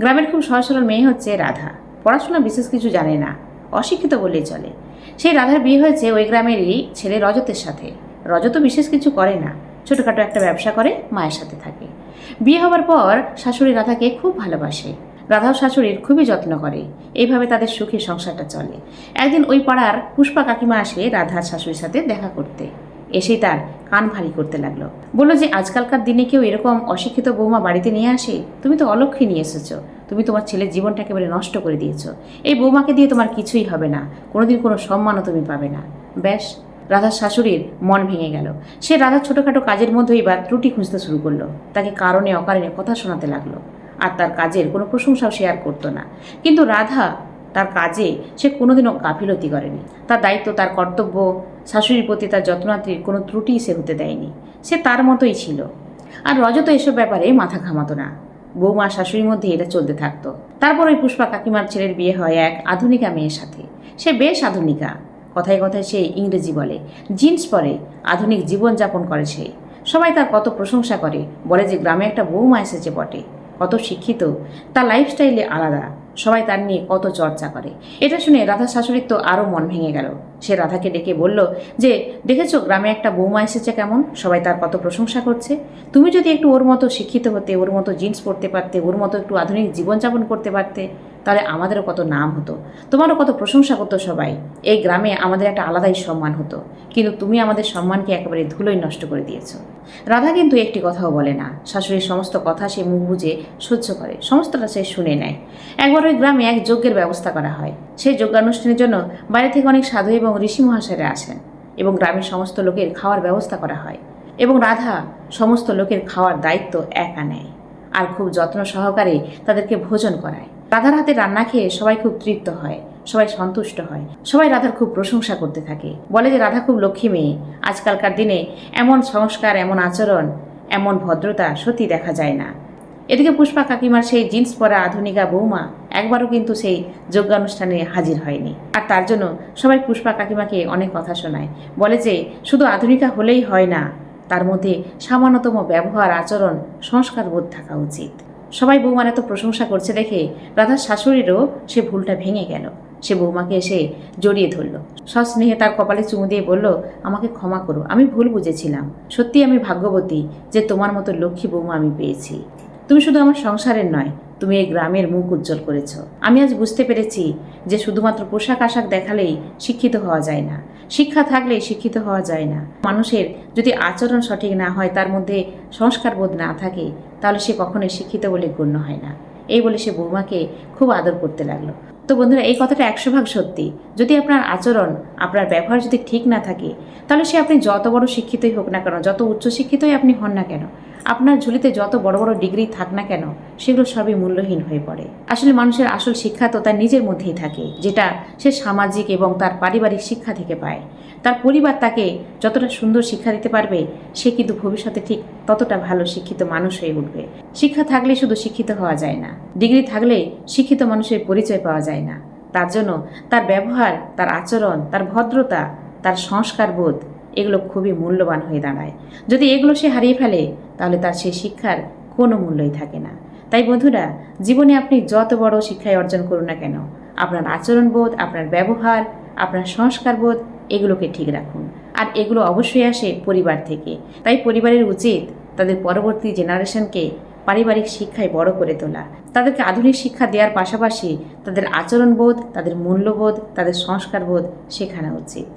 গ্রামের খুব সহজ সরল মেয়ে হচ্ছে রাধা। পড়াশোনা বিশেষ কিছু জানে না, অশিক্ষিত বলেই চলে। সেই রাধার বিয়ে হয়েছে ওই গ্রামেরই ছেলে রজতের সাথে। রজত বিশেষ কিছু করে না, ছোটোখাটো একটা ব্যবসা করে, মায়ের সাথে থাকে। বিয়ে হওয়ার পর শাশুড়ি রাধাকে খুব ভালোবাসে। রাধাও শাশুড়ির খুবই যত্ন করে, এইভাবে তাদের সুখী সংসারটা চলে। একদিন ওই পাড়ার পুষ্পা কাকিমা আসে রাধার শাশুড়ির সাথে দেখা করতে। এসেই তার কান ভারী করতে লাগল। বলল যে, আজকালকার দিনে কেউ এরকম অশিক্ষিত বৌমা বাড়িতে নিয়ে আসে? তুমি তো অলক্ষী নিয়ে এসেছ। তুমি তোমার ছেলের জীবনটা একেবারে নষ্ট করে দিয়েছ। এই বৌমাকে দিয়ে তোমার কিছুই হবে না। কোনোদিন কোনো সম্মানও তুমি পাবে না। ব্যাস, রাধার শাশুড়ির মন ভেঙে গেল। সে রাধার ছোটোখাটো কাজের মধ্যেই বা ত্রুটি খুঁজতে শুরু করল। তাকে কারণে অকারণে কথা শোনাতে লাগল। আর তার কাজের কোনো প্রশংসাও শেয়ার করতো না। কিন্তু রাধা তার কাজে সে কোনোদিনও গাফিলতি করেনি। তার দায়িত্ব, তার কর্তব্য, শাশুড়ির প্রতি তার যত্নাত্রীর কোনো ত্রুটি সে হতে দেয়নি। সে তার মতোই ছিল। আর রজত এসব ব্যাপারে মাথা ঘামাতো না। বৌমা, শাশুড়ির মধ্যে এটা চলতে থাকতো। তারপর ওই পুষ্পা কাকিমার ছেলের বিয়ে হয় এক আধুনিকা মেয়ের সাথে। সে বেশ আধুনিকা। কথায় কথায় সে ইংরেজি বলে। জিন্স পরে আধুনিক জীবনযাপন করে সে। সবাই তার কত প্রশংসা করে। বলে যে গ্রামে একটা বৌমা এসেছে বটে। কত শিক্ষিত। তার লাইফস্টাইলে আলাদা। সবাই তার নিয়ে কত চর্চা করে। এটা শুনে রাধা শাশুড়ির তো আরও মন ভেঙে গেল। সে রাধাকে ডেকে বলল, যে, দেখেছ, গ্রামে একটা বৌমা এসেছে কেমন? সবাই তার কত প্রশংসা করছে। তুমি যদি একটু ওর মতো শিক্ষিত হতে, ওর মতো জিন্স পরতে পারতে, ওর মতো একটু আধুনিক জীবনযাপন করতে পারতে, তাহলে আমাদেরও কত নাম হতো। তোমারও কত প্রশংসা করতো সবাই। এই গ্রামে আমাদের একটা আলাদাই সম্মান হতো। কিন্তু তুমি আমাদের সম্মানকে একেবারে ধুলোই নষ্ট করে দিয়েছ। রাধা কিন্তু একটি কথাও বলে না। শাশুড়ির সমস্ত কথা সে মুখ বুঝে সহ্য করে। সমস্তটা সে শুনে নেয়। একবার ওই গ্রামে এক যজ্ঞের ব্যবস্থা করা হয়। সেই যজ্ঞানুষ্ঠানের জন্য বাইরে থেকে অনেক সাধু এবং ঋষি মহাশয়রা আসেন এবং গ্রামের সমস্ত লোকের খাওয়ার ব্যবস্থা করা হয় এবং রাধা সমস্ত লোকের খাওয়ার দায়িত্ব একা নেয় আর খুব যত্ন সহকারে তাদেরকে ভোজন করায়। রাধার হাতে রান্না খেয়ে সবাই খুব তৃপ্ত হয়, সবাই সন্তুষ্ট হয়, সবাই রাধার খুব প্রশংসা করতে থাকে। বলে যে রাধা খুব লক্ষ্মী মেয়ে, আজকালকার দিনে এমন সংস্কার, এমন আচরণ, এমন ভদ্রতা সত্যি দেখা যায় না। এদিকে পুষ্পা কাকিমার সেই জিন্স পরা আধুনিকা বৌমা একবারও কিন্তু সেই যজ্ঞানুষ্ঠানে হাজির হয়নি। আর তার জন্য সবাই পুষ্পা কাকিমাকে অনেক কথা শোনায়। বলে যে, শুধু আধুনিকা হলেই হয় না, তার মধ্যে সামান্যতম ব্যবহার, আচরণ, সংস্কার বোধ থাকা উচিত। সবাই বৌমার এত প্রশংসা করছে দেখে রাধার শাশুড়িরও সে ভুলটা ভেঙে গেল। সে বৌমাকে এসে জড়িয়ে ধরল। সস্নেহে তার কপালে চুমু দিয়ে বলল, আমাকে ক্ষমা করো, আমি ভুল বুঝেছিলাম। সত্যি আমি ভাগ্যবতী যে তোমার মতো লক্ষ্মী বৌমা আমি পেয়েছি। তুমি শুধু আমার সংসারের নয়, তুমি এই গ্রামের মুখ উজ্জ্বল করেছ। আমি আজ বুঝতে পেরেছি যে শুধুমাত্র পোশাক আশাক দেখালেই শিক্ষিত হওয়া যায় না। শিক্ষা থাকলেই শিক্ষিত হওয়া যায় না। মানুষের যদি আচরণ সঠিক না হয়, তার মধ্যে সংস্কার বোধ না থাকে, তাহলে সে কখনোই শিক্ষিত বলে গণ্য হয় না। এই বলে সে বৌমাকে খুব আদর করতে লাগল। তো বন্ধুরা, এই কথাটা একশো ভাগ সত্যি। যদি আপনার আচরণ আপনার ব্যবহার যদি ঠিক না থাকে, তাহলে সে আপনি যত বড় শিক্ষিতই হোক না কেন, যত উচ্চ শিক্ষিতই আপনি হন না কেন, আপনার ঝুলিতে যত বড় বড় ডিগ্রি থাক না কেন, সেগুলো সবই মূল্যহীন হয়ে পড়ে। আসলে মানুষের আসল শিক্ষা তো তার নিজের মধ্যেই থাকে, যেটা সে সামাজিক এবং তার পারিবারিক শিক্ষা থেকে পায়। তার পরিবার তাকে যতটা সুন্দর শিক্ষা দিতে পারবে, সে কিন্তু ভবিষ্যতে ঠিক ততটা ভালো শিক্ষিত মানুষ হয়ে উঠবে। শিক্ষা থাকলে শুধু শিক্ষিত হওয়া যায় না, ডিগ্রি থাকলে শিক্ষিত মানুষের পরিচয় পাওয়া যায় না। তার জন্য তার ব্যবহার, তার আচরণ, তার ভদ্রতা, তার সংস্কার বোধ এগুলো খুবই মূল্যবান হয়ে দাঁড়ায়। যদি এগুলো সে হারিয়ে ফেলে, তাহলে তার সেই শিক্ষার কোনো মূল্যই থাকে না। তাই বন্ধুরা, জীবনে আপনি যত বড় শিক্ষায় অর্জন করুন না কেন, আপনার আচরণবোধ, আপনার ব্যবহার, আপনার সংস্কারবোধ, এগুলোকে ঠিক রাখুন। আর এগুলো অবশ্যই আসে পরিবার থেকে। তাই পরিবারের উচিত তাদের পরবর্তী জেনারেশনকে পারিবারিক শিক্ষায় বড় করে তোলা। তাদেরকে আধুনিক শিক্ষা দেওয়ার পাশাপাশি তাদের আচরণবোধ, তাদের মূল্যবোধ, তাদের সংস্কারবোধ শেখানো উচিত।